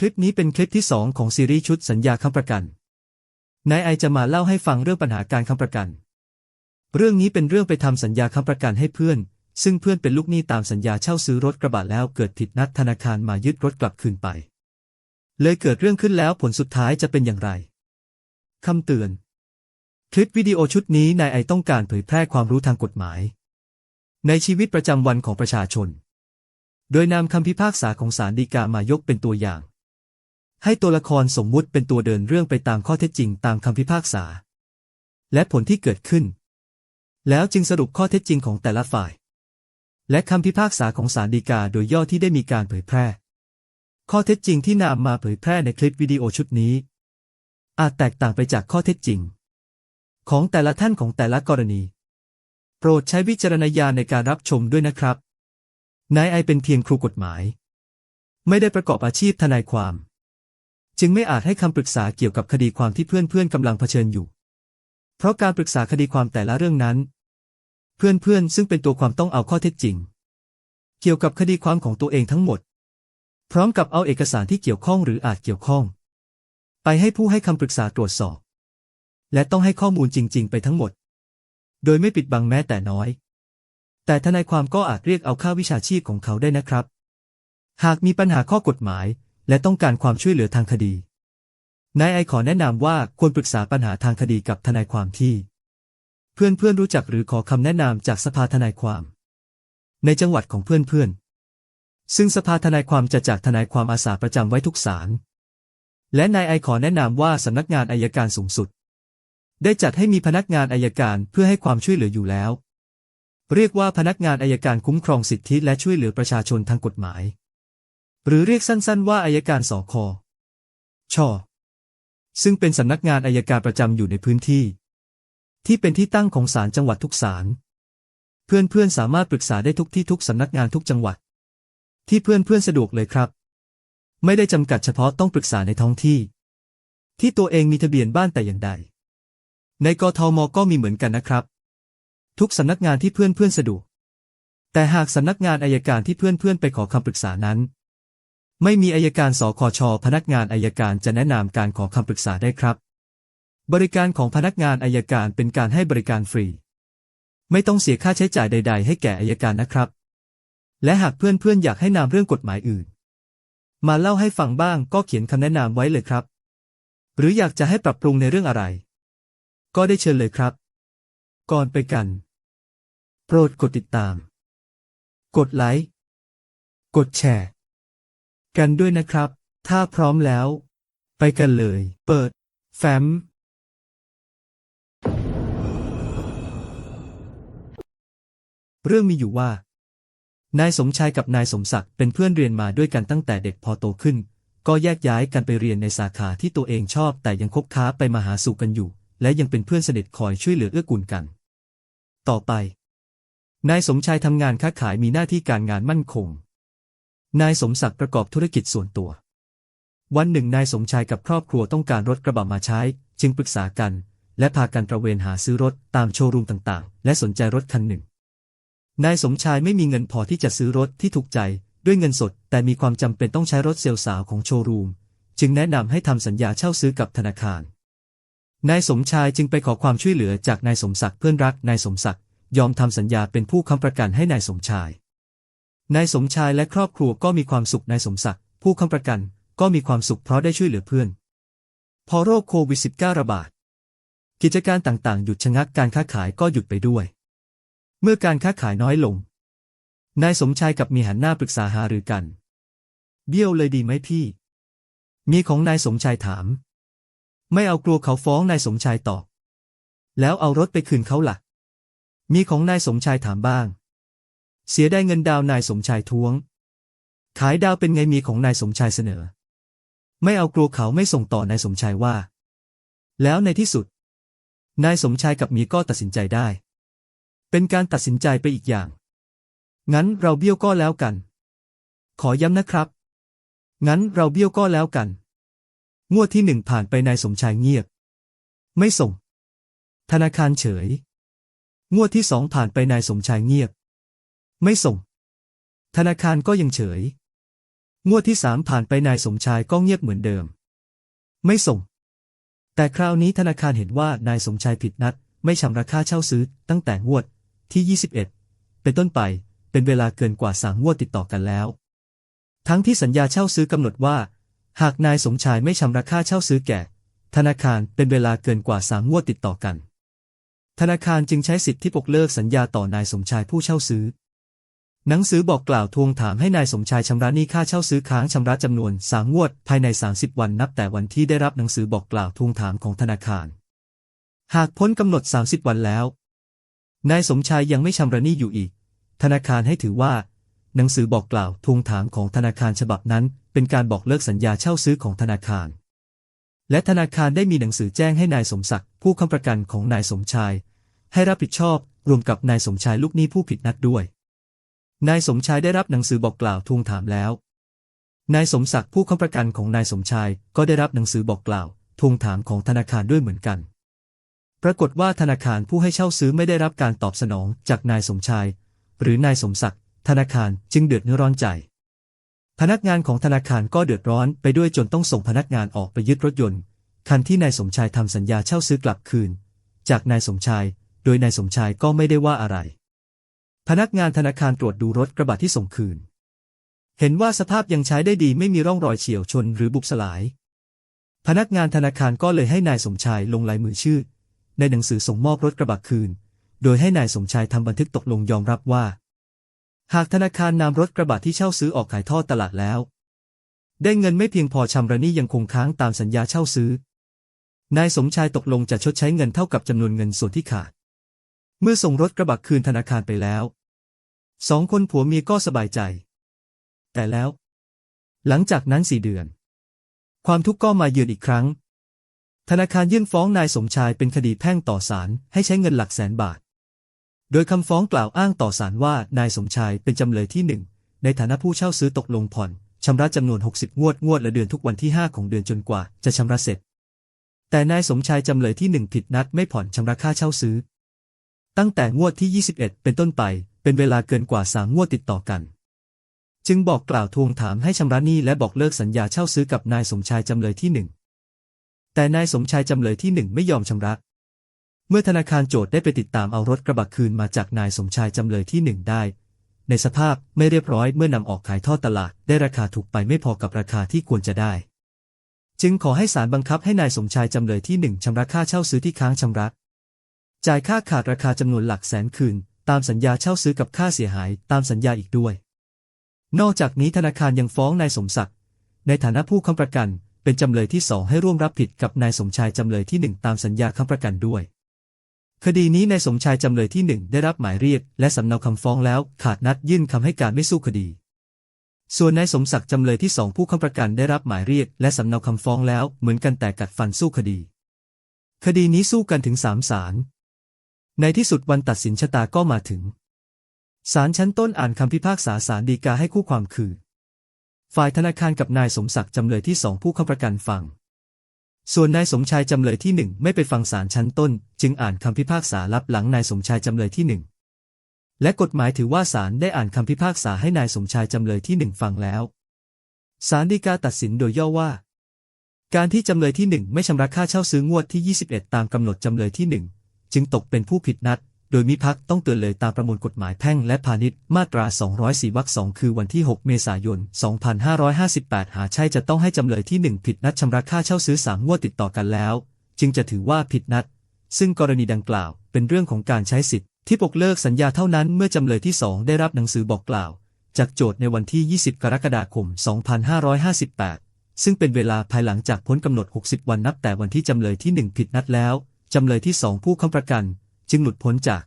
คลิปนี้เป็นคลิปที่ 2 ของซีรีส์ชุดสัญญาค้ำประกัน นายไอจะมาเล่าให้ฟังเรื่องปัญหาการค้ำประกัน เรื่องนี้เป็นเรื่องไปทำสัญญาค้ำประกันให้เพื่อน ซึ่งเพื่อนเป็นลูกหนี้ตามสัญญาเช่าซื้อรถกระบะแล้วเกิดผิดนัดธนาคารมายึดรถกลับคืนไป เลยเกิดเรื่องขึ้นแล้วผลสุดท้ายจะเป็นอย่างไรคำเตือน คลิปวิดีโอชุดนี้นายไอต้องการเผยแพร่ความรู้ทางกฎหมาย ในชีวิตประจำวันของประชาชน โดยนำคำพิพากษาของศาลฎีกามายกเป็นตัวอย่าง ให้ตัวละครสมมุติเป็นตัวเดินเรื่องไปตามข้อเท็จจริงตามคำพิพากษา และผลที่เกิดขึ้น แล้วจึงสรุปข้อเท็จจริงของแต่ละฝ่าย และคำพิพากษาของศาลฎีกาโดยย่อที่ได้มีการเผยแพร่ ข้อเท็จจริงที่นำมาเผยแพร่ในคลิปวิดีโอชุดนี้ อาจแตกต่างไปจากข้อเท็จจริง ของแต่ละท่านของแต่ละกรณี โปรดใช้วิจารณญาณในการรับชมด้วยนะครับนายไอเป็นเพียงครูกฎหมาย ไม่ได้ประกอบอาชีพทนายความ จึงไม่อาจให้คำปรึกษาเกี่ยวกับคดีความที่เพื่อนๆกำลังเผชิญอยู่ เพราะการปรึกษาคดีความแต่ละเรื่องนั้น เพื่อนๆซึ่งเป็นตัวความต้องเอาข้อเท็จจริง เกี่ยวกับคดีความของตัวเองทั้งหมด พร้อมกับเอาเอกสารที่เกี่ยวข้องหรืออาจเกี่ยวข้อง ไปให้ผู้ให้คำปรึกษาตรวจสอบ และต้องให้ข้อมูลจริง ๆ ไปทั้งหมด โดยไม่ปิดบังแม้แต่น้อย แต่ทนายความก็อาจเรียกเอาค่าวิชาชีพของเขาได้นะครับ หากมีปัญหาข้อกฎหมาย และต้องการความช่วยเหลือทางคดี นายไอขอแนะนำว่าควรปรึกษาปัญหาทางคดีกับทนายความที่ เพื่อนๆรู้จักหรือขอคำแนะนำจากสภาทนายความ ในจังหวัดของเพื่อนๆ ซึ่งสภาทนายความจะจากทนายความอาสาประจำไว้ทุกศาล และนายไอขอแนะนำว่าสำนักงานอายการสูงสุด ได้จัดให้มีพนักงานอายการเพื่อให้ความช่วยเหลืออยู่แล้ว เรียกว่าพนักงานอายการคุ้มครองสิทธิและช่วยเหลือประชาชนทางกฎหมาย หรือเรียกสั้นๆ ว่าอายการสคช ซึ่งเป็นสำนักงานอายการประจำอยู่ในพื้นที่ ที่เป็นที่ตั้งของศาลจังหวัดทุกศาล เพื่อนๆ สามารถปรึกษาได้ทุกที่ทุกสำนักงานทุกจังหวัด ที่เพื่อนๆ สะดวกเลยครับ ไม่ได้จำกัดเฉพาะต้องปรึกษาในท้องที่ ที่ตัวเองมีทะเบียนบ้านแต่อย่างใด ในกทมก็มีเหมือนกันนะครับ ทุกสำนักงานที่เพื่อนๆ สะดวกแต่หากสำนักงานอายการที่เพื่อนๆ ไปขอคำปรึกษานั้น ไม่มีอายการสคช พนักงานอายการจะแนะนำการขอคำปรึกษาได้ครับ บริการของพนักงานอายการเป็นการให้บริการฟรี ไม่ต้องเสียค่าใช้จ่ายใด ๆ ให้แก่อายการนะครับ และหากเพื่อนๆ อยากให้นำเรื่องกฎหมายอื่น มาเล่าให้ฟังบ้างก็เขียนคำแนะนำไว้เลยครับ หรืออยากจะให้ปรับปรุงในเรื่องอะไร ก็ได้เชิญเลยครับ ก่อนไปกัน โปรดกดติดตาม กดไลค์ กดแชร์ กันด้วยนะครับ ถ้าพร้อมแล้ว ไปกันเลย เปิด แฟ้ม เรื่องมีอยู่ว่า นายสมชายกับนายสมศักดิ์เป็นเพื่อนเรียนมาด้วยกันตั้งแต่เด็กพอโตขึ้น ก็แยกย้ายกันไปเรียนในสาขาที่ตัวเองชอบ แต่ยังคบค้าไปมาหาสู่กันอยู่ และยังเป็นเพื่อนสนิทคอยช่วยเหลือเอื้อกูลกัน ต่อไป นายสมชายทำงานค้าขายมีหน้าที่การงานมั่นคง นายสมศักดิ์ประกอบธุรกิจส่วนตัว วันหนึ่งนายสมชายกับครอบครัวต้องการรถกระบะมาใช้ จึงปรึกษากัน และพากันตระเวนหาซื้อรถตามโชว์รูมต่างๆ และสนใจรถคันหนึ่ง นายสมชายไม่มีเงินพอที่จะซื้อรถที่ถูกใจด้วยเงินสด แต่มีความจำเป็นต้องใช้รถเซลล์สาวของโชว์รูม จึงแนะนำให้ทำสัญญาเช่าซื้อกับธนาคาร นายสมชายจึงไปขอความช่วยเหลือจากนายสมศักดิ์เพื่อนรักนายสมศักดิ์ยอมทำสัญญาเป็นผู้ค้ำประกันให้นายสมชาย นายสมชายและครอบครัวก็มีความสุขนายสมศักดิ์ผู้ค้ำประกันก็มีความสุขเพราะได้ช่วยเหลือเพื่อน พอโรคโควิด -19 ระบาด กิจการต่างๆ หยุดชะงักการค้าขายก็หยุดไปด้วย เมื่อการค้าขายน้อยลง นายสมชายกับมีหันหน้าปรึกษาหารือกัน เบี้ยวเลยดีไหมพี่ มีของนายสมชายถาม ไม่เอากลัวเขาฟ้องนายสมชายตอบแล้วเอารถไปคืนเขาหลักมีของนายสมชายถามบ้าง เสียได้เงินดาวนายสมชายท้วง ขายดาวเป็นไงมีของนายสมชายเสนอ ไม่เอากลัวเขาไม่ส่งต่อนายสมชายว่า แล้วในที่สุด นายสมชายกับมีก็ตัดสินใจได้ เป็นการตัดสินใจไปอีกอย่าง งั้นเราเบี้ยวก็แล้วกัน ขอย้ำนะครับ งั้นเราเบี้ยวก็แล้วกันงวดที่หนึ่งผ่านไปนายสมชายเงียบ ไม่ส่ง ธนาคารเฉย งวดที่สองผ่านไปนายสมชายเงียบ ไม่ส่ง ธนาคารก็ยังเฉย งวดที่สามผ่านไปนายสมชายก็เงียบเหมือนเดิม ไม่ส่ง แต่คราวนี้ธนาคารเห็นว่านายสมชายผิดนัด ไม่ชำระค่าเช่าซื้อตั้งแต่งวดที่ 21 เป็นต้นไปเป็นเวลาเกินกว่าสามงวดติดต่อกันแล้ว ทั้งที่สัญญาเช่าซื้อกำหนดว่า หากนายสมชายไม่ชำระค่าเช่าซื้อแก่ ธนาคารเป็นเวลาเกินกว่าสามงวดติดต่อกัน ธนาคารจึงใช้สิทธิที่ปกเลิกสัญญาต่อนายสมชายผู้เช่าซื้อ หนังสือบอกกล่าวทวงถามให้นายสมชายชำระหนี้ค่าเช่าซื้อค้างชำระจำนวนสามงวด ภายใน 30 วันนับแต่วันที่ได้รับหนังสือบอกกล่าวทวงถามของธนาคาร หากพ้นกำหนด 30 วันแล้ว นายสมชายยังไม่ชำระหนี้อยู่อีก ธนาคารให้ถือว่า หนังสือบอกกล่าวทวงถามของธนาคารฉบับนั้น เป็นการบอกเลิกสัญญาเช่าซื้อของธนาคาร และธนาคารได้มีหนังสือแจ้งให้นายสมศักดิ์ผู้ค้ำประกันของนายสมชาย ให้รับผิดชอบรวมกับนายสมชายลูกหนี้ผู้ผิดนัดด้วย นายสมชายได้รับหนังสือบอกกล่าวทวงถามแล้ว นายสมศักดิ์ผู้ค้ำประกันของนายสมชายก็ได้รับหนังสือบอกกล่าวทวงถามของธนาคารด้วยเหมือนกัน ปรากฏว่าธนาคารผู้ให้เช่าซื้อไม่ได้รับการตอบสนองจากนายสมชาย หรือนายสมศักดิ์ธนาคารจึงเดือดร้อนใจ พนักงานของธนาคารก็เดือดร้อนไปด้วยจนต้องส่งพนักงานออกไปยึดรถยนต์ คันที่นายสมชายทำสัญญาเช่าซื้อกลับคืน จากนายสมชาย โดยนายสมชายก็ไม่ได้ว่าอะไร พนักงานธนาคารตรวจดูรถกระบะที่ส่งคืน เห็นว่าสภาพยังใช้ได้ดีไม่มีร่องรอยเฉียวชนหรือบุบสลาย พนักงานธนาคารก็เลยให้นายสมชายลงลายมือชื่อ ในหนังสือส่งมอบรถกระบะคืน โดยให้นายสมชายทำบันทึกตกลงยอมรับว่า หากธนาคารนำรถกระบะที่เช่าซื้อออกขายทอดตลาดแล้ว ได้เงินไม่เพียงพอชำระหนี้ยังคงค้างตามสัญญาเช่าซื้อ นายสมชายตกลงจะชดใช้เงินเท่ากับจำนวนเงินส่วนที่ขาด เมื่อส่งรถกระบะคืนธนาคารไปแล้ว สองคนผัวเมียก็สบายใจ แต่แล้ว หลังจากนั้นสี่เดือน ความทุกข์ก็มาเยือนอีกครั้ง ธนาคารยื่นฟ้องนายสมชายเป็นคดีแพ่งต่อศาลให้ใช้เงินหลักแสนบาท โดยคำฟ้องกล่าวอ้างต่อศาลว่านายสมชายเป็นจำเลยที่หนึ่งในฐานะผู้เช่าซื้อตกลงผ่อนชำระจำนวน 60 งวดงวดละเดือนทุกวันที่ 5 ของเดือนจนกว่าจะชำระเสร็จ แต่นายสมชายจำเลยที่หนึ่งผิดนัดไม่ผ่อนชำระค่าเช่าซื้อ ตั้งแต่งวดที่ 21 เป็นต้นไป เป็นเวลาเกินกว่าสามงวดติดต่อกัน จึงบอกกล่าวทวงถามให้ชำระหนี้และบอกเลิกสัญญาเช่าซื้อกับนายสมชายจำเลยที่หนึ่งแต่นายสมชายจำเลยที่หนึ่งไม่ยอมชำระเมื่อธนาคารโจทย์ได้ไปติดตามเอารถกระบะคืนมาจากนายสมชายจำเลยที่หนึ่งได้ ในสภาพไม่เรียบร้อยเมื่อนำออกขายทอดตลาดได้ราคาถูกไปไม่พอกับราคาที่ควรจะได้ จึงขอให้ศาลบังคับให้นายสมชายจำเลยที่หนึ่งชำระค่าเช่าซื้อที่ค้างชำระ จ่ายค่าขาดราคาจำนวนหลักแสนคืน ตามสัญญาเช่าซื้อกับค่าเสียหายตามสัญญาอีกด้วย นอกจากนี้ธนาคารยังฟ้องนายสมศักดิ์ในฐานะผู้ค้ำประกัน เป็นจำเลยที่สองให้ร่วมรับผิดกับนายสมชายจำเลยที่หนึ่งตามสัญญาค้ำประกันด้วย คดีนี้นายสมชายจำเลยที่หนึ่งได้รับหมายเรียก และสำเนาคำฟ้องแล้วขาดนัดยื่นคำให้การไม่สู้คดี ส่วนนายสมศักดิ์จำเลยที่สองผู้ค้ำประกันได้รับหมายเรียก และสำเนาคำฟ้องแล้วเหมือนกันแต่กัดฟันสู้คดี คดีนี้สู้กันถึงสามศาล ในที่สุดวันตัดสินชะตาก็มาถึง ศาลชั้นต้นอ่านคำพิพากษาศาลฎีกาให้คู่ความคือ ฝ่ายธนาคารกับนายสมศักดิ์จำเลยที่สองผู้ค้ำประกันฟัง ส่วนนายสมชายจำเลยที่หนึ่งไม่ไปฟังศาลชั้นต้น จึงอ่านคำพิพากษารับหลังนายสมชายจำเลยที่หนึ่งและกฎหมายถือว่าศาลได้อ่านคำพิพากษาให้นายสมชายจำเลยที่หนึ่งฟังแล้วศาลฎีกาตัดสินโดยย่อว่า การที่จำเลยที่หนึ่งไม่ชำระค่าเช่าซื้องวดที่ 21 ตามกำหนดจำเลยที่หนึ่ง จึงตกเป็นผู้ผิดนัด โดยมิพักต้องเตือนเลยตามประมวลกฎหมายแพ่งและพาณิชย์มาตรา 204วรรคสองคือวันที่ 6 เมษายน 2558 หาใช่จะต้องให้จำเลยที่หนึ่งผิดนัดชำระค่าเช่าซื้อสามงวดติดต่อกันแล้ว จึงจะถือว่าผิดนัด ซึ่งกรณีดังกล่าว เป็นเรื่องของการใช้สิทธิ์ที่ปกเลิกสัญญาเท่านั้นเมื่อจำเลยที่สองได้รับหนังสือบอกกล่าว จากโจทย์ในวันที่ 20 กรกฎาคม 2558 ซึ่งเป็นเวลาภายหลังจากพ้นกำหนด 60 วันนับแต่วันที่จำเลยที่ 1 ผิดนัดแล้ว จำเลยที่2ผู้ค้ำประกัน จึงหลุดพ้นจาก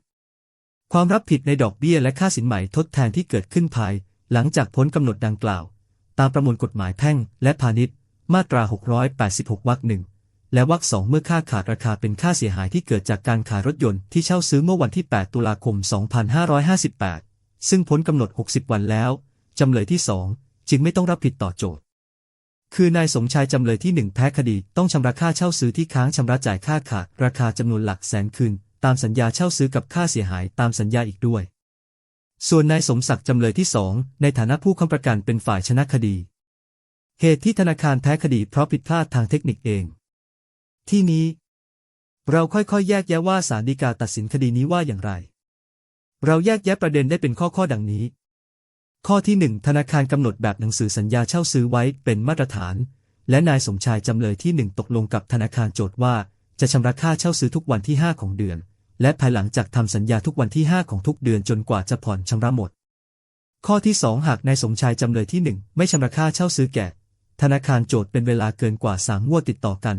ความรับผิดในดอกเบี้ยและค่าสินไหมทดแทนที่เกิดขึ้นภาย หลังจากพ้นกำหนดดังกล่าว ตามประมวลกฎหมายแพ่งและพาณิชย์ มาตรา 686 วรรคหนึ่งและวรรคสองเมื่อค่าขาดราคาเป็นค่าเสียหายที่เกิดจากการขายรถยนต์ที่เช่าซื้อเมื่อวันที่ 8 ตุลาคม 2558 ซึ่งพ้นกำหนด 60 วันแล้ว จำเลยที่2จึงไม่ต้องรับผิดต่อโจท คือนายสมชายจำเลยที่หนึ่งแพ้คดี ต้องชำระค่าเช่าซื้อที่ค้างชำระจ่ายค่าขาดราคาจำนวนหลักแสนคืน ตามสัญญาเช่าซื้อกับค่าเสียหายตามสัญญาอีกด้วย ส่วนนายสมศักดิ์จำเลยที่สองในฐานะผู้ค้ำประกันเป็นฝ่ายชนะคดี เหตุที่ธนาคารแพ้คดีเพราะผิดพลาดทางเทคนิคเอง ที่นี้ เราค่อยๆ แยกแยะว่าศาลฎีกาตัดสินคดีนี้ว่าอย่างไร เราแยกแยะประเด็นได้เป็นข้อๆดังนี้ ข้อที่หนึ่งธนาคารกำหนดแบบหนังสือสัญญาเช่าซื้อไว้เป็นมาตรฐาน และนายสมชายจำเลยที่หนึ่งตกลงกับธนาคารโจทย์ว่า จะชำระค่าเช่าซื้อทุกวันที่ 5 ของเดือน และภายหลังจากทำสัญญาทุกวันที่ 5 ของทุกเดือนจนกว่าจะผ่อนชำระหมด ข้อที่ 2 หากนายสมชายจำเลยที่ 1 ไม่ชำระค่าเช่าซื้อแก่ ธนาคารโจทย์เป็นเวลาเกินกว่า3งวดติดต่อกัน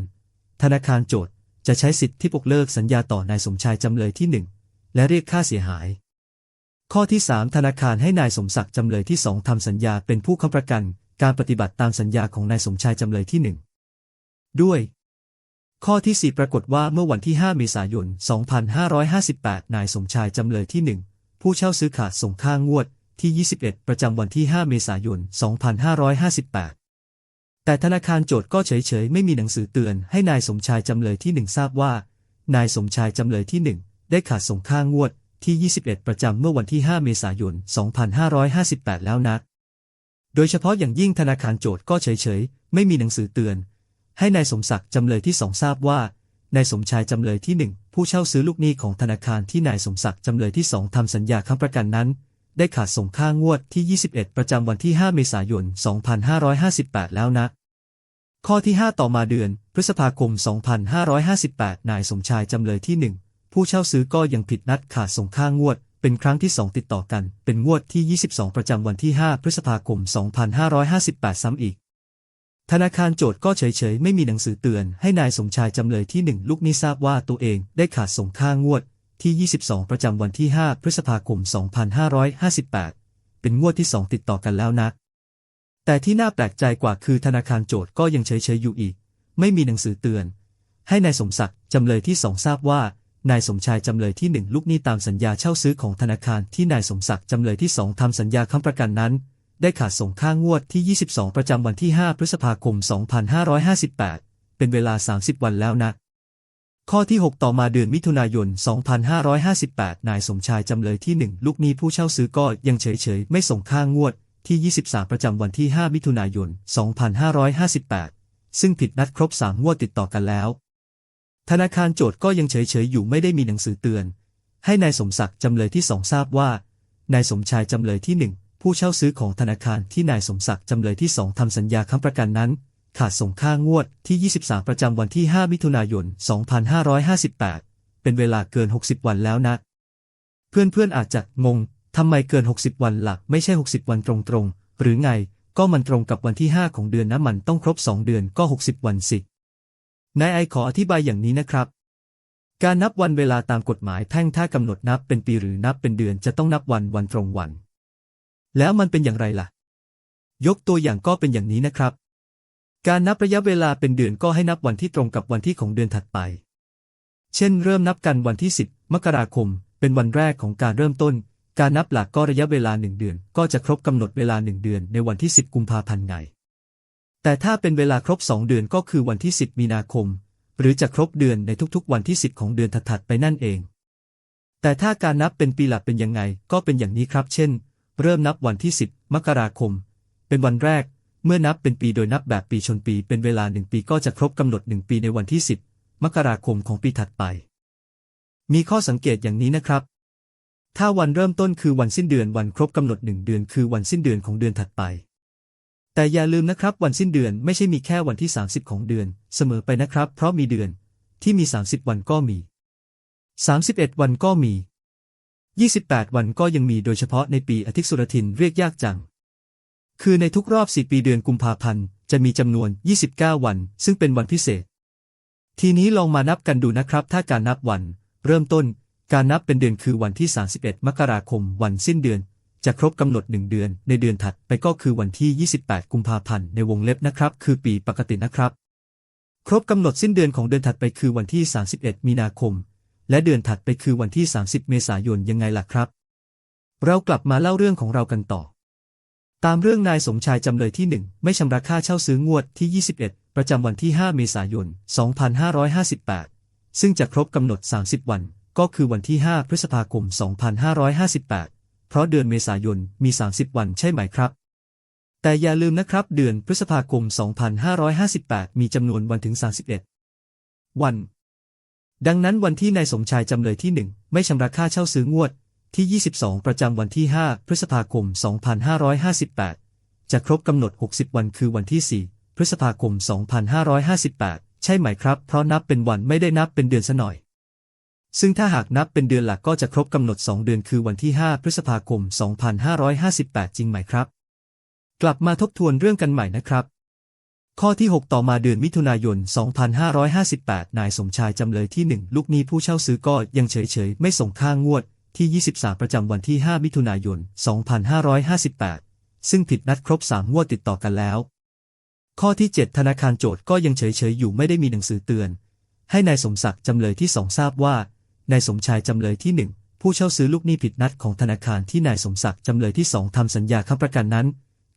ธนาคารโจทย์จะใช้สิทธิ์ที่ปกเลิกสัญญาต่อนายสมชายจำเลยที่ 1 และเรียกค่าเสียหาย ข้อที่ 3 ธนาคารให้นายสมศักดิ์จำเลยที่ 2 ทำสัญญาเป็นผู้ค้ำประกัน การปฏิบัติตามสัญญาของนายสมชายจำเลยที่ 1 ด้วย ข้อที่ 4 ปรากฏว่าเมื่อวันที่ 5 เมษายน 2558 นายสมชายจำเลยที่ 1 ผู้เช่าซื้อขาดส่งค่างวดที่ 21 ประจำวันที่ 5 เมษายน 2558 แต่ธนาคารโจทย์ก็เฉยๆ ไม่มีหนังสือเตือนให้นายสมชายจำเลยที่ 1 ทราบว่า นายสมชายจำเลยที่ 1 ได้ขาดส่งค่างวด ที่ 21 ประจำเมื่อวันที่ 5 เมษายน 2558 แล้วนะโดยเฉพาะอย่างยิ่งธนาคารโจทย์ก็เฉยๆ ไม่มีหนังสือเตือน ให้นายสมศักดิ์จำเลยที่สองทราบว่านายสมชายจำเลยที่หนึ่งผู้เช่าซื้อลูกหนี้ของธนาคารที่นายสมศักดิ์จำเลยที่สองทำสัญญาค้ำประกันนั้น ได้ขาดส่งค่างวดที่ 21 ประจำวันที่ 5 เมษายน 2558 แล้วนะข้อที่ 5 ต่อมาเดือน พฤษภาคม 2558 นายสมชายจำเลยที่1 ผู้เช่าซื้อก็ยังผิดนัดขาดส่งค่างวด เป็นครั้งที่ 2 ติดต่อกัน เป็นงวดที่ 22 ประจำวันที่ 5 พฤษภาคม 2558 ซ้ำอีก ธนาคารโจทย์ก็เฉยๆ ไม่มีหนังสือเตือน ให้นายสมชายจำเลยที่ 1 ลูกนี้ทราบว่าตัวเองได้ขาดส่งค่างวดที่ 22 ประจำวันที่ 5 พฤษภาคม 2558 เป็นงวดที่ 2 ติดต่อกันแล้วนะ แต่ที่น่าแปลกใจกว่าคือธนาคารโจทย์ก็ยังเฉยๆอยู่อีก ไม่มีหนังสือเตือน ให้นายสมศักดิ์จำเลยที่สองทราบว่า นายสมชายจำเลยที่หนึ่งลูกหนี้ตามสัญญาเช่าซื้อของธนาคารที่นายสมศักดิ์จำเลยที่สองทำสัญญาค้ำประกันนั้น ได้ขาดส่งค่างวดที่ 22 ประจำวันที่ 5 พฤษภาคม 2558 เป็นเวลา 30 วันแล้วนะข้อที่ 6 ต่อมาเดือนมิถุนายน 2558 นายสมชายจำเลยที่ 1 ลูกหนี้ผู้เช่าซื้อก็ยังเฉยๆ ไม่ส่งค่างวดที่ 23 ประจำวันที่ 5 มิถุนายน 2558 ซึ่งผิดนัดครบ 3 งวดติดต่อกันแล้ว ธนาคารโจทย์ก็ยังเฉยๆอยู่ไม่ได้มีหนังสือเตือน ให้นายสมศักดิ์จำเลยที่สองทราบว่านายสมชายจำเลยที่หนึ่งผู้เช่าซื้อของธนาคารที่นายสมศักดิ์จำเลยที่สองทำสัญญาค้ำประกันนั้น ขาดส่งค่างวดที่ 23 ประจำวันที่ 5 มิถุนายน 2558 เป็นเวลาเกิน 60 วันแล้วนะ เพื่อนๆอาจจะงงทำไมเกิน 60 วันหลักไม่ใช่ 60 วันตรงๆ หรือไง ก็มันตรงกับวันที่ 5 ของเดือนนะมันต้องครบ 2 เดือนก็ 60 วันสิ นายไอขออธิบายอย่างนี้นะครับ การนับวันเวลาตามกฎหมายแพ่งถ้ากำหนดนับเป็นปีหรือนับเป็นเดือนจะต้องนับวันวันตรงวัน แล้วมันเป็นอย่างไรล่ะ ยกตัวอย่างก็เป็นอย่างนี้นะครับ การนับระยะเวลาเป็นเดือนก็ให้นับวันที่ตรงกับวันที่ของเดือนถัดไป เช่น เริ่มนับกันวันที่ 10 มกราคม เป็นวันแรกของการเริ่มต้น การนับหลักก็ระยะเวลาหนึ่งเดือน ก็จะครบกำหนดเวลาหนึ่งเดือนในวันที่ 10 กุมภาพันธ์ไง แต่ถ้าเป็นเวลาครบ 2 เดือนก็คือวันที่ 10 มีนาคม หรือจะครบเดือนในทุกๆ วันที่ 10 ของเดือนถัดๆไปนั่นเอง แต่ถ้าการนับเป็นปีหลักเป็นยังไงก็เป็นอย่างนี้ครับ เช่น เริ่มนับวันที่ 10 มกราคม เป็นวันแรก เมื่อนับเป็นปีโดยนับแบบปีชนปีเป็นเวลาหนึ่งปีก็จะครบกำหนดหนึ่งปีในวันที่ 10 มกราคมของปีถัดไป มีข้อสังเกตอย่างนี้นะครับ ถ้าวันเริ่มต้นคือวันสิ้นเดือนวันครบกำหนดหนึ่งเดือน คือวันสิ้นเดือนของเดือนถัดไป แต่อย่าลืมนะครับวันสิ้นเดือนไม่ใช่มีแค่วันที่ 30 ของเดือน เสมอไปนะครับ เพราะมีเดือนที่มี 30 วันก็มี 31 วันก็มี 28 วันก็ยังมีโดยเฉพาะในปีอาทิตย์สุรทินเรียกยากจัง คือในทุกรอบ 4 ปีเดือนกุมภาพันธ์จะมีจำนวน 29 วัน ซึ่งเป็นวันพิเศษ ทีนี้ลองมานับกันดูนะครับ ถ้าการนับวัน เริ่มต้น การนับเป็นเดือนคือวันที่ 31 มกราคม วันสิ้นเดือน จะครบกำหนดหนึ่งเดือน ในเดือนถัดไปก็คือวันที่ 28 กุมภาพันธ์ในวงเล็บนะครับ คือปีปกตินะครับ ครบกำหนดสิ้นเดือนของเดือนถัดไปคือวันที่ 31 มีนาคม และเดือนถัดไปคือวันที่ 30 เมษายนยังไงล่ะครับ เรากลับมาเล่าเรื่องของเรากันต่อ ตามเรื่องนายสมชายจำเลยที่ 1 ไม่ชำระค่าเช่าซื้องวดที่ 21 ประจำวันที่ 5 เมษายน 2558 ซึ่งจะครบกำหนด 30 วัน ก็คือวันที่ 5 พฤษภาคม 2558 เพราะเดือนเมษายนมี 30 วันใช่ไหมครับ แต่อย่าลืมนะครับ เดือนพฤษภาคม 2558 มีจำนวนวันถึง 31 วัน ดังนั้นวันที่นายสมชายจำเลยที่ 1 ไม่ชำระค่าเช่าซื้องวด ที่ 22 ประจำวันที่ 5 พฤษภาคม 2558 จะครบกำหนด 60 วันคือวันที่ 4 พฤษภาคม 2558 ใช่ไหมครับ เพราะนับเป็นวันไม่ได้นับเป็นเดือนซะหน่อย ซึ่งถ้าหากนับเป็นเดือนหลักก็จะครบกำหนด 2 เดือนคือวันที่ 5 พฤษภาคม 2558 จริงไหมครับ กลับมาทบทวนเรื่องกันใหม่นะครับ ข้อที่ 6 ต่อมาเดือนมิถุนายน 2558 นายสมชายจำเลยที่ 1 ลูกนี้ผู้เช่าซื้อก็ยังเฉยๆ ไม่ส่งค่างวดที่ 23 ประจำวันที่ 5 มิถุนายน 2558 ซึ่งผิดนัดครบ 3 งวดติดต่อกันแล้ว ข้อที่ 7 ธนาคารโจทย์ก็ยังเฉยๆ อยู่ไม่ได้มีหนังสือเตือน ให้นายสมศักดิ์จำเลยที่2ทราบว่า นายสมชายจำเลยที่1ผู้เช่าซื้อลูกหนี้ผิดนัดของธนาคารที่นายสมศักดิ์จำเลยที่2ทำสัญญาค้ำประกันนั้น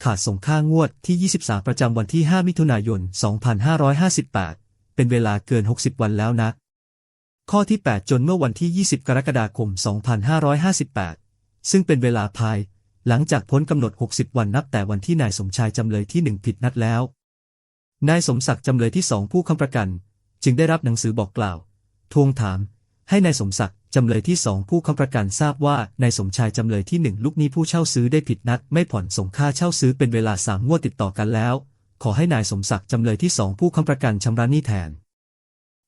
ขาดส่งค่างวดที่ 23 ประจำวันที่ 5 มิถุนายน 2558 เป็นเวลาเกิน 60 วันแล้วนะ ข้อที่ 8 จนเมื่อวันที่ 20 กรกฎาคม 2558 ซึ่งเป็นเวลาภาย หลังจากพ้นกำหนด 60 วันนับแต่วันที่นายสมชายจำเลยที่ 1 ผิดนัดแล้ว นายสมศักดิ์จำเลยที่2ผู้ค้ำประกัน จึงได้รับหนังสือบอกกล่าว ทวงถาม ให้นายสมศักดิ์จำเลยที่2ผู้ค้ำประกันทราบว่านายสมชายจำเลยที่1ลูกหนี้ผู้เช่าซื้อได้ผิดนัด ไม่ผ่อนส่งค่าเช่าซื้อเป็นเวลาสามงวดติดต่อกันแล้ว ขอให้นายสมศักดิ์จำเลยที่2ผู้ค้ำประกันชำระหนี้แทน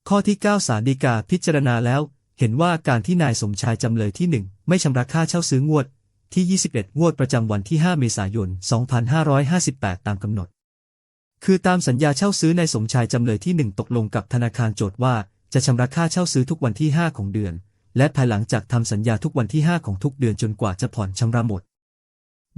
ข้อที่ 9 ศาลฎีกาพิจารณาแล้ว เห็นว่าการที่นายสมชายจำเลยที่1ไม่ชำระค่าเช่าซื้องวด ที่ 21 งวดประจำวันที่ 5 เมษายน 2558 ตามกำหนด คือตามสัญญาเช่าซื้อนายสมชายจำเลยที่1ตกลงกับธนาคารโจทย์ว่า จะชำระค่าเช่าซื้อทุกวันที่ 5 ของเดือน และภายหลังจากทำสัญญาทุกวันที่ 5 ของทุกเดือนจนกว่าจะผ่อนชำระหมด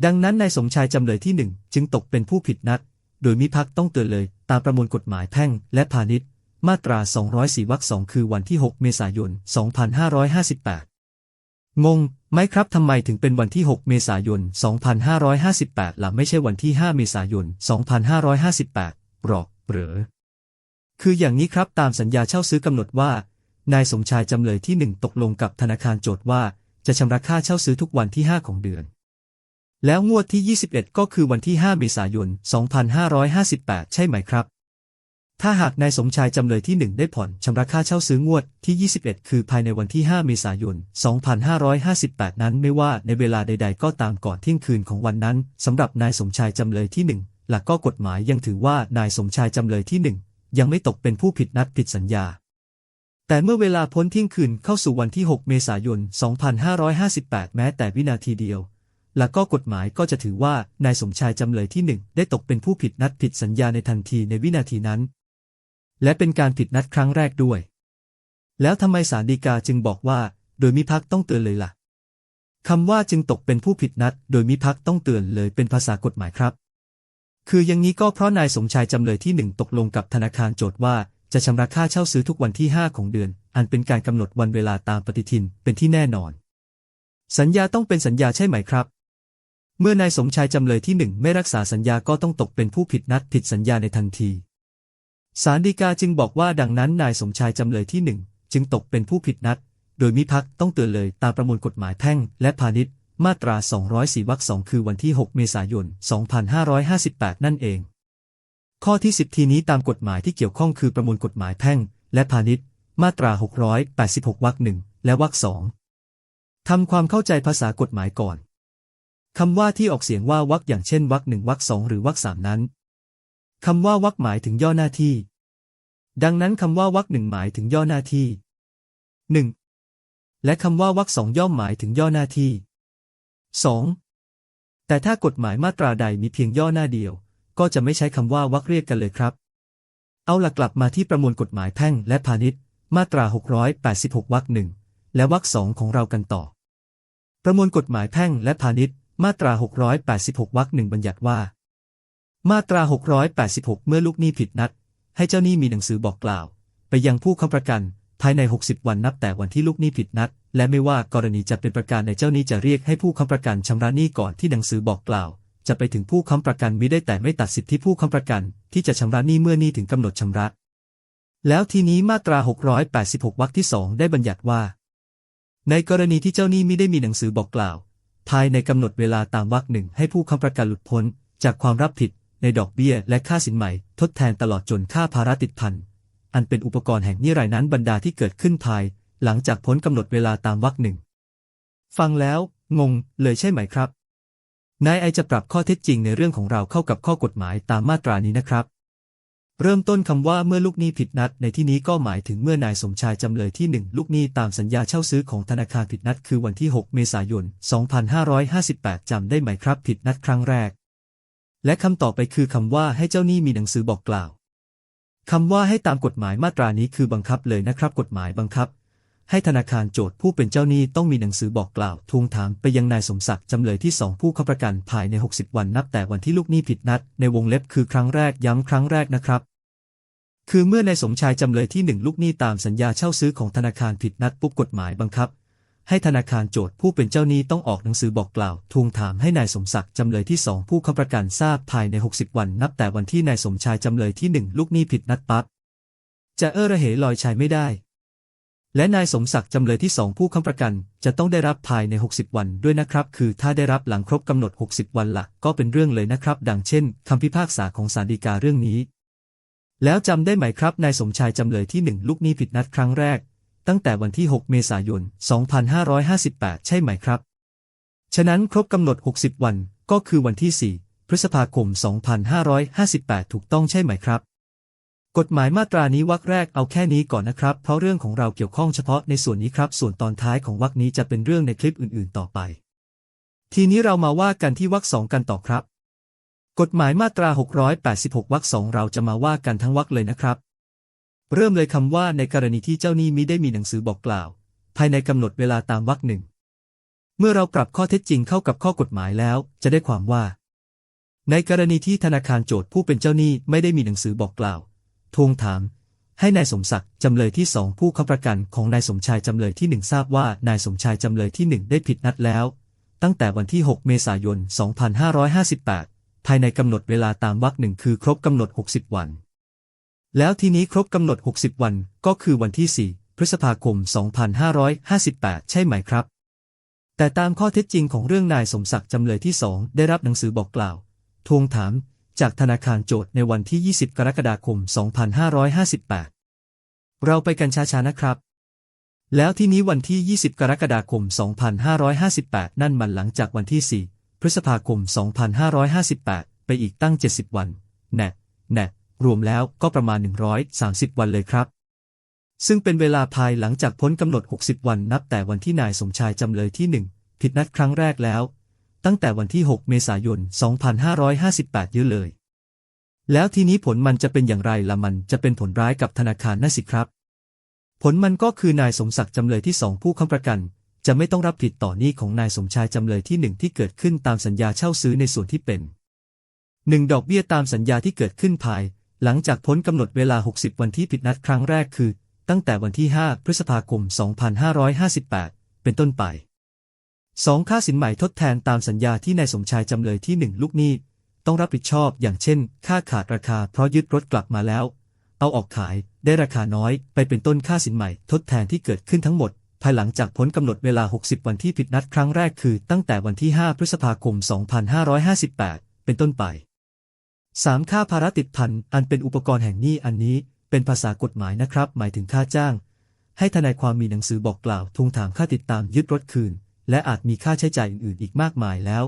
ดังนั้นนายสมชายจำเลยที่ 1 จึงตกเป็นผู้ผิดนัด โดยมิพักต้องเตือนเลย ตามประมวลกฎหมายแพ่งและพาณิชย์ มาตรา 204วรรค2คือวันที่ 6 เมษายน 2558 งงไหมครับทำไมถึงเป็นวันที่ 6 เมษายน 2558ล่ะไม่ใช่วันที่ 5 เมษายน 2558หรอกเหรือ คืออย่างนี้ครับตามสัญญาเช่าซื้อกำหนดว่า นายสมชายจำเลยที่1ตกลงกับธนาคารโจทย์ว่า จะชำระค่าเช่าซื้อทุกวันที่ 5 ของเดือน แล้วงวดที่ 21 ก็คือวันที่ 5 เมษายน 2558 ใช่ไหมครับ ถ้าหากนายสมชายจำเลยที่1ได้ผ่อนชำระค่าเช่าซื้องวดที่ 21 คือภายในวันที่ 5 เมษายน 2558 นั้นไม่ว่าในเวลาใด ๆ ก็ตามก่อนเที่ยงคืนของวันนั้นสำหรับนายสมชายจำเลยที่1หลักก็กฎหมายยังถือว่านายสมชายจำเลยที่1 ยังไม่ตกเป็นผู้ผิดนัดผิดสัญญา แต่เมื่อเวลาพ้นเที่ยงคืนเข้าสู่วันที่ 6 เมษายน 2558 แม้แต่วินาทีเดียว หลักก็กฎหมายก็จะถือว่านายสมชายจำเลยที่1ได้ตกเป็นผู้ผิดนัดผิดสัญญาในทันทีในวินาทีนั้น และเป็นการผิดนัดครั้งแรกด้วย แล้วทำไมศาลฎีกาจึงบอกว่า โดยมิพักต้องเตือนเลยล่ะคำว่าจึงตกเป็นผู้ผิดนัด โดยมิพักต้องเตือนเลยเป็นภาษากฎหมายครับ คืออย่างนี้ก็เพราะนายสมชายจำเลยที่หนึ่งตกลงกับธนาคารโจทย์ว่า จะชำระค่าเช่าซื้อทุกวันที่ 5 ของเดือน อันเป็นการกำหนดวันเวลาตามปฏิทินเป็นที่แน่นอน สัญญาต้องเป็นสัญญาใช่ไหมครับ เมื่อนายสมชายจำเลยที่หนึ่งไม่รักษาสัญญาก็ต้องตกเป็นผู้ผิดนัดผิดสัญญาในทันทีศาลฎีกาจึงบอกว่าดังนั้นนายสมชายจำเลยที่หนึ่งจึงตกเป็นผู้ผิดนัด โดยมิพักต้องเตือนเลยตามประมวลกฎหมายแพ่งและพาณิชย์ มาตรา 204วรรคสองคือวันที่ 6 เมษายน 2558 นั่นเอง ข้อที่ 10 ทีนี้ตามกฎหมายที่เกี่ยวข้องคือประมวลกฎหมายแพ่ง และพาณิชย์ มาตรา 686วรรคหนึ่งและวรรคสองทำความเข้าใจภาษากฎหมายก่อนคำว่าที่ออกเสียงว่าวรรคอย่างเช่นวรรคหนึ่งวรรคสองหรือวรรคสามนั้นคำว่าวรรคหมายถึงย่อหน้าที่ ดังนั้นคำว่าวรรคหนึ่งหมายถึงย่อหน้าที่หนึ่งและคำว่าวรรคสองย่อมหมายถึงย่อหน้าที่ สองแต่ถ้ากฎหมายมาตราใดมีเพียงย่อหน้าเดียว ก็จะไม่ใช้คำว่าวรรคเรียกกันเลยครับ เอาหลักกลับมาที่ประมวลกฎหมายแพ่งและพาณิชย์ มาตรา 686วรรคหนึ่งและวรรคสองของเรากันต่อ ประมวลกฎหมายแพ่งและพาณิชย์ มาตรา 686วรรคหนึ่งบัญญัติว่า มาตรา 686 เมื่อลูกหนี้ผิดนัด ให้เจ้าหนี้มีหนังสือบอกกล่าว ไปยังผู้ค้ำประกันภายใน 60 วันนับแต่วันที่ลูกหนี้ผิดนัด และไม่ว่ากรณีจะเป็นประการในเจ้าหนี้จะเรียกให้ผู้ค้ำประกันชำระหนี้ก่อนที่หนังสือบอกกล่าว จะไปถึงผู้ค้ำประกันมิได้แต่ไม่ตัดสิทธิผู้ค้ำประกัน ที่จะชำระหนี้เมื่อหนี้ถึงกำหนดชำระ แล้วทีนี้มาตรา 686 วรรคที่สองได้บัญญัติว่า ในกรณีที่เจ้าหนี้มิได้มีหนังสือบอกกล่าว ภายในกำหนดเวลาตามวรรคหนึ่งให้ผู้ค้ำประกันหลุดพ้น จากความรับผิด ในดอกเบี้ย และค่าสินใหม่ ทดแทนตลอดจนค่าภาระติดพันอันเป็นอุปกรณ์แห่งนิรัยนั้นบรรดาที่เกิดขึ้นภาย หลังจากพ้นกำหนดเวลาตามวรรคหนึ่ง ฟังแล้ว งง เลยใช่ไหมครับ นายไอจะปรับข้อเท็จจริงในเรื่องของเราเข้ากับข้อกฎหมายตามมาตรานี้นะครับ เริ่มต้นคำว่าเมื่อลูกหนี้ผิดนัด ในที่นี้ก็หมายถึงเมื่อนายสมชายจำเลยที่หนึ่งลูกหนี้ตามสัญญาเช่าซื้อของธนาคารผิดนัด คือวันที่ 6 เมษายน 2558จำได้ไหมครับ ผิดนัดครั้งแรก และคำต่อไปคือคำว่าให้เจ้าหนี้มีหนังสือบอกกล่าวคำว่าให้ตามกฎหมายมาตรานี้คือบังคับเลยนะครับ กฎหมายบังคับ ให้ธนาคารโจทย์ผู้เป็นเจ้าหนี้ต้องมีหนังสือบอกกล่าวทวงถามไปยังนายสมศักดิ์จำเลยที่สองผู้ค้ำประกันภายใน 60 วันนับแต่วันที่ลูกหนี้ผิดนัด ในวงเล็บคือครั้งแรกย้ำครั้งแรกนะครับ คือเมื่อนายสมชายจำเลยที่หนึ่งลูกหนี้ตามสัญญาเช่าซื้อของธนาคารผิดนัดปุ๊บกฎหมายบังคับ ให้ธนาคารโจทย์ผู้เป็นเจ้าหนี้ต้องออกหนังสือบอกกล่าวทวงถามให้นายสมศักดิ์จำเลยที่สองผู้ค้ำประกันทราบภายใน 60 วันนับแต่วันที่นายสมชายจำเลยที่หนึ่งลูกหนี้ผิดนัดปั๊บจะเออระเหยลอยชายไม่ได้ และนายสมศักดิ์จำเลยที่สองผู้ค้ำประกัน จะต้องได้รับภายใน 60 วันด้วยนะครับ คือถ้าได้รับหลังครบกำหนด 60 วันละก็เป็นเรื่องเลยนะครับ ดังเช่นคำพิพากษาของศาลฎีกาเรื่องนี้ แล้วจำได้ไหมครับนายสมชายจำเลยที่หนึ่งลูกหนี้ผิดนัดครั้งแรก ตั้งแต่วันที่ 6 เมษายน 2558 ใช่ไหมครับ ฉะนั้นครบกำหนด 60 วันก็คือวันที่ 4 พฤษภาคม 2558 ถูกต้องใช่ไหมครับ กฎหมายมาตรานี้วรรคแรกเอาแค่นี้ก่อนนะครับ เพราะเรื่องของเราเกี่ยวข้องเฉพาะในส่วนนี้ครับ ส่วนตอนท้ายของวรรคนี้จะเป็นเรื่องในคลิปอื่นๆ ต่อไป ทีนี้เรามาว่ากันที่วรรคสองกันต่อครับ กฎหมายมาตรา 686วรรคสองเราจะมาว่ากันทั้งวรรคเลยนะครับ เริ่มเลยคำว่าในกรณีที่เจ้าหนี้มิได้มีหนังสือบอกกล่าว ภายในกำหนดเวลาตามวรรคหนึ่งเมื่อเราปรับข้อเท็จจริงเข้ากับข้อกฎหมายแล้ว จะได้ความว่า ในกรณีที่ธนาคารโจทย์ผู้เป็นเจ้าหนี้ไม่ได้มีหนังสือบอกกล่าว ทวงถาม ให้นายสมศักดิ์จำเลยที่สองผู้ค้ำประกันของนายสมชายจำเลยที่หนึ่งทราบว่านายสมชายจำเลยที่หนึ่งได้ผิดนัดแล้ว ตั้งแต่วันที่ 6 เมษายน 2558 ภายในกำหนดเวลาตามวรรคหนึ่งคือครบกำหนด 60 วัน แล้วทีนี้ครบกำหนด 60 วันก็คือวันที่ 4 พฤษภาคม 2558 ใช่ไหมครับแต่ตามข้อเท็จจริงของเรื่องนายสมศักดิ์จำเลยที่สองได้รับหนังสือบอกกล่าว ทวงถาม จากธนาคารโจทย์ในวันที่ 20 กรกฎาคม 2558 เราไปกันช้าๆนะครับ แล้วที่นี้วันที่ 20 กรกฎาคม 2558 นั่นมันหลังจากวันที่ 4 พฤษภาคม 2558 ไปอีกตั้ง 70 วัน แน่แน่รวมแล้วก็ประมาณ 130 วันเลยครับ ซึ่งเป็นเวลาภายหลังจากพ้นกำหนด 60 วันนับแต่วันที่นายสมชายจำเลยที่ 1 ผิดนัดครั้งแรกแล้ว ตั้งแต่วันที่ 6 เมษายน 2558 เยอะเลย แล้วทีนี้ผลมันจะเป็นอย่างไรละมันจะเป็นผลร้ายกับธนาคารนั่นสิครับ ผลมันก็คือนายสมศักดิ์จำเลยที่สองผู้ค้ำประกัน จะไม่ต้องรับผิดต่อหนี้ของนายสมชายจำเลยที่หนึ่งที่เกิดขึ้นตามสัญญาเช่าซื้อในส่วนที่เป็นหนึ่งดอกเบี้ยตามสัญญาที่เกิดขึ้นภาย หลังจากพ้นกำหนดเวลา 60 วันที่ผิดนัดครั้งแรกคือ ตั้งแต่วันที่ 5 พฤษภาคม 2558 เป็นต้นไป 2. ค่าสินใหม่ทดแทนตามสัญญาที่นายสมชายจำเลยที่ 1 ลูกหนี้ ต้องรับผิดชอบอย่างเช่น ค่าขาดราคาเพราะยึดรถกลับมาแล้ว เอาออกขายได้ราคาน้อย ไปเป็นต้นค่าสินใหม่ทดแทนที่เกิดขึ้นทั้งหมด ภายหลังจากพ้นกำหนดเวลา 60 วันที่ผิดนัดครั้งแรกคือ ตั้งแต่วันที่ 5 พฤษภาคม 2558 เป็นต้นไป 3. ค่าภาระติดพันอันเป็นอุปกรณ์แห่งหนี้อันนี้ เป็นภาษากฎหมายนะครับ หมายถึงค่าจ้าง ให้ทนายความมีหนังสือบอกกล่าวทวงถามค่าติดตามยึดรถคืน และอาจมีค่าใช้จ่ายอื่นๆ อีกมากมายแล้ว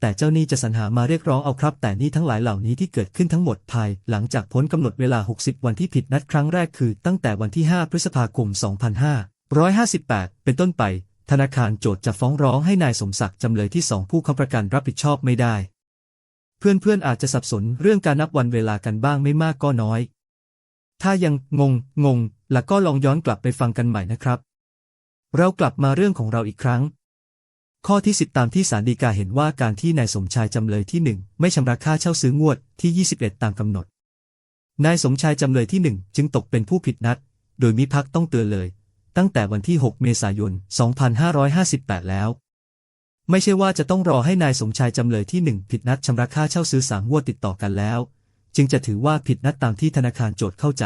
แต่เจ้าหนี้จะสรรหามาเรียกร้องเอาครับ แต่นี้ทั้งหลายเหล่านี้ที่เกิดขึ้นทั้งหมดภาย หลังจากพ้นกำหนดเวลา 60 วันที่ผิดนัดครั้งแรกคือ ตั้งแต่วันที่ 5 พฤษภาคม 2558 เป็นต้นไป ธนาคารโจทย์จะฟ้องร้องให้นายสมศักดิ์จำเลยที่สองผู้ค้ำประกันรับผิดชอบไม่ได้ เพื่อนๆอาจจะสับสนเรื่องการนับวันเวลากันบ้างไม่มากก็น้อย ถ้ายังงงงงแล่ะก็ลองย้อนกลับไปฟังกันใหม่นะครับ เรากลับมาเรื่องของเราอีกครั้ง ข้อที่ 10 ตามที่ศาลฎีกาเห็นว่าการที่นายสมชายจำเลยที่ 1 ไม่ชำระค่าเช่าซื้องวดที่ 21 ตามกำหนด นายสมชายจำเลยที่ 1 จึงตกเป็นผู้ผิดนัด โดยมิพักต้องเตือนเลย ตั้งแต่วันที่ 6 เมษายน 2558 แล้ว ไม่ใช่ว่าจะต้องรอให้นายสมชายจำเลยที่ 1 ผิดนัดชำระค่าเช่าซื้อสามงวดติดต่อกันแล้ว จึงจะถือว่าผิดนัดตามที่ธนาคารโจทย์เข้าใจ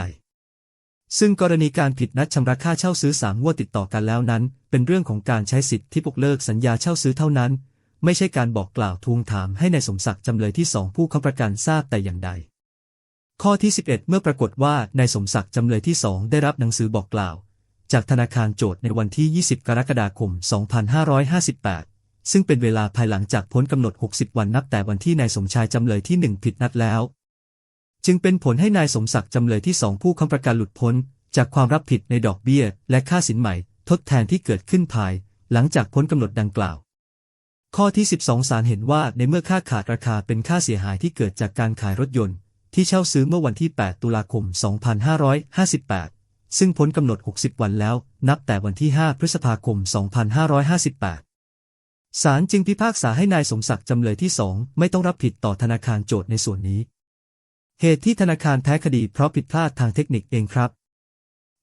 ซึ่งกรณีการผิดนัดชำระค่าเช่าซื้อสามงวดติดต่อกันแล้วนั้น เป็นเรื่องของการใช้สิทธิ์ที่ปกเลิกสัญญาเช่าซื้อเท่านั้น ไม่ใช่การบอกกล่าวทวงถามให้ในายสมศักดิ์จำเลยที่สองผู้ค้ำประกันทราบแต่อย่างใด ข้อที่ 11 เมื่อปรากฏว่านายสมศักดิ์จำเลยที่สองได้รับหนังสือบอกกล่าว จากธนาคารโจทย์ในวันที่ 20 กรกฎาคม 2558 ซึ่งเป็นเวลาภายหลังจากพ้นกำหนด 60 วันนับแต่วันที่นายสมชายจำเลยที่ 1 ผิดนัดแล้ว จึงเป็นผลให้นายสมศักดิ์จำเลยที่สองผู้ค้ำประกันหลุดพ้น จากความรับผิดในดอกเบี้ย และค่าสินใหม่ ทดแทนที่เกิดขึ้นภาย หลังจากพ้นกำหนดดังกล่าว ข้อที่ 12 ศาลเห็นว่าในเมื่อค่าขาดราคาเป็นค่าเสียหายที่เกิดจากการขายรถยนต์ ที่เช่าซื้อเมื่อวันที่ 8 ตุลาคม 2558 ซึ่งพ้นกำหนด 60 วันแล้ว นับแต่วันที่ 5 พฤษภาคม 2558ศาลจึงพิพากษาให้นายสมศักดิ์จำเลยที่สองไม่ต้องรับผิดต่อธนาคารโจทย์ในส่วนนี้ เหตุที่ธนาคารแพ้คดีเพราะผิดพลาดทางเทคนิคเองครับ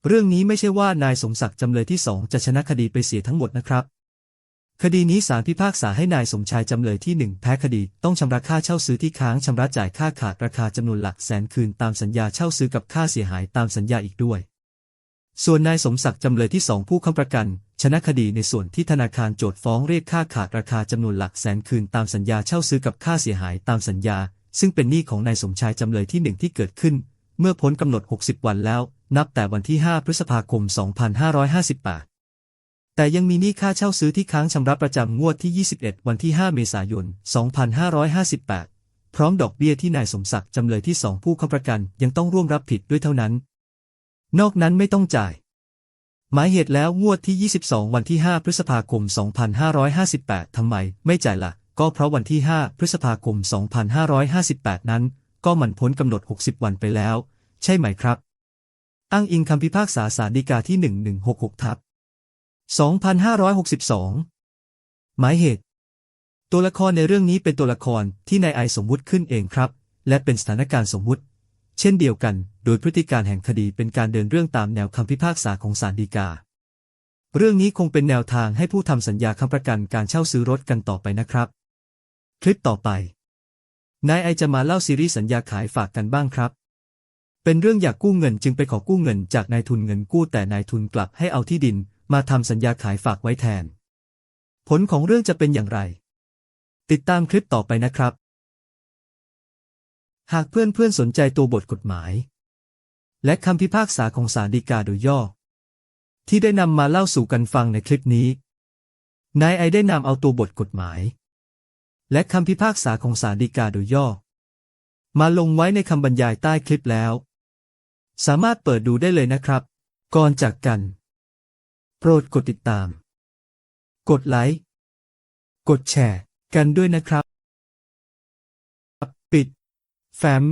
เรื่องนี้ไม่ใช่ว่านายสมศักดิ์จำเลยที่สองจะชนะคดีไปเสียทั้งหมดนะครับ คดีนี้ศาลพิพากษาให้นายสมชายจำเลยที่หนึ่งแพ้คดีต้องชำระค่าเช่าซื้อที่ค้างชำระจ่ายค่าขาดราคาจำนวนหลักแสนคืนตามสัญญาเช่าซื้อกับค่าเสียหายตามสัญญาอีกด้วย ส่วนนายสมศักดิ์จำเลยที่สองผู้ค้ำประกัน ชนะคดีในส่วนที่ธนาคารโจทย์ฟ้องเรียกค่าขาดราคาจำนวนหลักแสนคืนตามสัญญาเช่าซื้อกับค่าเสียหายตามสัญญา ซึ่งเป็นหนี้ของนายสมชายจำเลยที่หนึ่งที่เกิดขึ้น เมื่อพ้นกำหนด 60 วันแล้ว นับแต่วันที่ 5 พฤษภาคม 2558 แต่ยังมีหนี้ค่าเช่าซื้อที่ค้างชำระประจำงวดที่ 21 วันที่ 5 เมษายน 2558 พร้อมดอกเบี้ยที่นายสมศักดิ์จำเลยที่สองผู้ค้ำประกันยังต้องร่วมรับผิดด้วยเท่านั้น นอกนั้นไม่ต้องจ่าย หมายเหตุแล้วงวดที่ 22 วันที่ 5 พฤษภาคม 2558ทำไมไม่จ่ายละ่ะ ก็เพราะวันที่ 5 พฤษภาคม 2558 นั้น ก็มันพ้นกำหนด 60 วันไปแล้ว ใช่ไหมครับ อ้างอิงคำพิพากษาศาลฎีกาที่ 1166 ทับ 2562 หมายเหตุ ตัวละครในเรื่องนี้เป็นตัวละครที่นายไอสมมุติขึ้นเองครับ และเป็นสถานการณ์สมมุติ เช่นเดียวกัน โดยพฤติการแห่งคดีเป็นการเดินเรื่องตามแนวคำพิพากษาของศาลฎีกาเรื่องนี้คงเป็นแนวทางให้ผู้ทำสัญญาค้ำประกันการเช่าซื้อรถกันต่อไปนะครับ คลิปต่อไป นายไอจะมาเล่าซีรีส์สัญญาขายฝากกันบ้างครับ เป็นเรื่องอยากกู้เงินจึงไปขอกู้เงินจากนายทุนเงินกู้แต่นายทุนกลับให้เอาที่ดิน มาทำสัญญาขายฝากไว้แทน ผลของเรื่องจะเป็นอย่างไร ติดตามคลิปต่อไปนะครับ หากเพื่อนๆสนใจตัวบทกฎหมาย และคำพิพากษาของศาลฎีกาโดยย่อ ที่ได้นำมาเล่าสู่กันฟังในคลิปนี้นายไอได้นำเอาตัวบทกฎหมาย และคำพิพากษาของศาลฎีกาโดยย่อ มาลงไว้ในคำบรรยายใต้คลิปแล้ว สามารถเปิดดูได้เลยนะครับ ก่อนจากกัน โปรดกดติดตาม กดไลค์กดแชร์ กันด้วยนะครับ ปิด แฟ้ม